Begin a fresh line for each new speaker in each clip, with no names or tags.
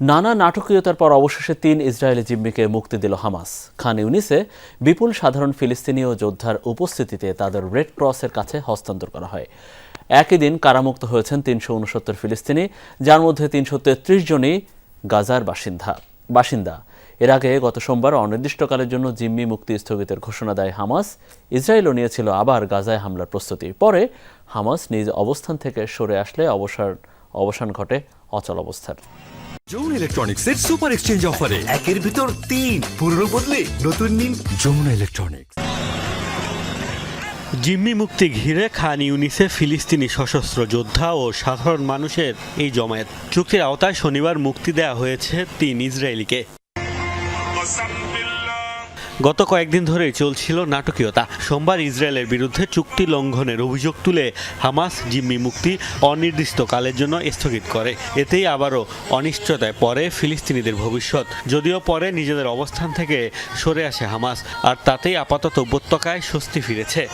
নানা নাটকীয়তার পর অবশেষে তিন ইসরায়েলি জিম্মিকে মুক্তি দিল হামাস। খান ইউনিসে বিপুল সাধারণ ফিলিস্তিনীয় যোদ্ধার উপস্থিতিতে তাদের রেড ক্রসের কাছে হস্তান্তর করা হয়। একই দিন কারামুক্ত হয়েছেন তিনশো উনসত্তর ফিলিস্তিনি, যার মধ্যে তিনশো তেত্রিশ জনই গাজার বাসিন্দা বাসিন্দা। এর আগে গত সোমবার অনির্দিষ্টকালের জন্য জিম্মি মুক্তি স্থগিতের ঘোষণা দেয় হামাস। ইসরায়েলও নিয়েছিল আবার গাজায় হামলার প্রস্তুতি। পরে হামাস নিজ অবস্থান থেকে সরে আসলে অবসর অবসান ঘটে অচল অবস্থার।
ইলেকট্রনিক্সের সুপার এক্সচেঞ্জ অফারে
একের ভিতর তিন পুরনো বদলে নতুন নিন
যমুনা ইলেকট্রনিক্স
জিম্মি মুক্তি ঘিরে খান ইউনিসে ফিলিস্তিনি সশস্ত্র যোদ্ধা ও সাধারণ মানুষের এই জমায়েত। চুক্তির আওতায় শনিবার মুক্তি দেয়া হয়েছে তিন ইসরায়েলিকে। গত কয়েকদিন ধরেই চলছিল নাটকীয়তা। সোমবার ইসরায়েলের বিরুদ্ধে চুক্তি লঙ্ঘনের অভিযোগ তুলে হামাস জিম্মি মুক্তি অনির্দিষ্টকালের জন্য স্থগিত করে। এতেই আবারও অনিশ্চয়তায় পরে ফিলিস্তিনিদের ভবিষ্যৎ। যদিও পরে নিজেদের অবস্থান থেকে সরে আসে হামাস, আর তাতেই আপাতত উপত্যকায় স্বস্তি ফিরেছে।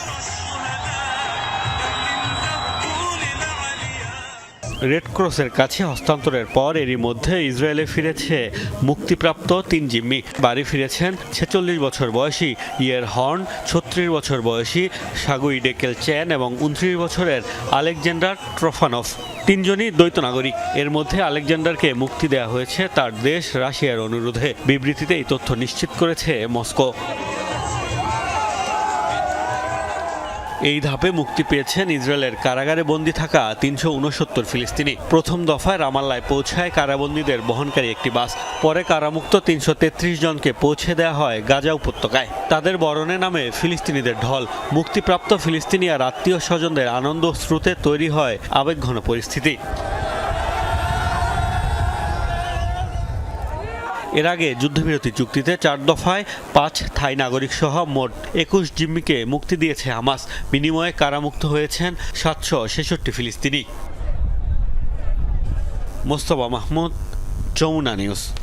রেড ক্রসের কাছে হস্তান্তরের পর এরই মধ্যে ইসরায়েলে ফিরেছে মুক্তিপ্রাপ্ত তিন জিম্মি। বাড়ি ফিরেছেন ছেচল্লিশ বছর বয়সী ইয়ের হর্ন, ছত্রিশ বছর বয়সী সাগুই ডেকেল চ্যান এবং উনত্রিশ বছরের আলেকজান্ডার ট্রফানফ তিনজনই দ্বৈত নাগরিক। এর মধ্যে আলেকজান্ডারকে মুক্তি দেওয়া হয়েছে তার দেশ রাশিয়ার অনুরোধে। বিবৃতিতে এই তথ্য নিশ্চিত করেছে মস্কো। এই ধাপে মুক্তি পেয়েছেন ইসরায়েলের কারাগারে বন্দী থাকা তিনশো উনসত্তর ফিলিস্তিনি। প্রথম দফায় রামাল্লায় পৌঁছায় কারাবন্দীদের বহনকারী একটি বাস। পরে কারামুক্ত তিনশো তেত্রিশ জনকে পৌঁছে দেওয়া হয় গাজা উপত্যকায়। তাদের বরণে নামে ফিলিস্তিনিদের ঢল। মুক্তিপ্রাপ্ত ফিলিস্তিনি আর আত্মীয় স্বজনদের আনন্দ স্রোতে তৈরি হয় আবেগঘন পরিস্থিতি। এর আগে যুদ্ধবিরতি চুক্তিতে চার দফায় পাঁচ থাই নাগরিক সহ মোট একুশ জিম্মিকে মুক্তি দিয়েছে হামাস। বিনিময়ে কারামুক্ত হয়েছেন সাতশো ছেষট্টি ফিলিস্তিনি। মোস্তফা মাহমুদ, যমুনা নিউজ।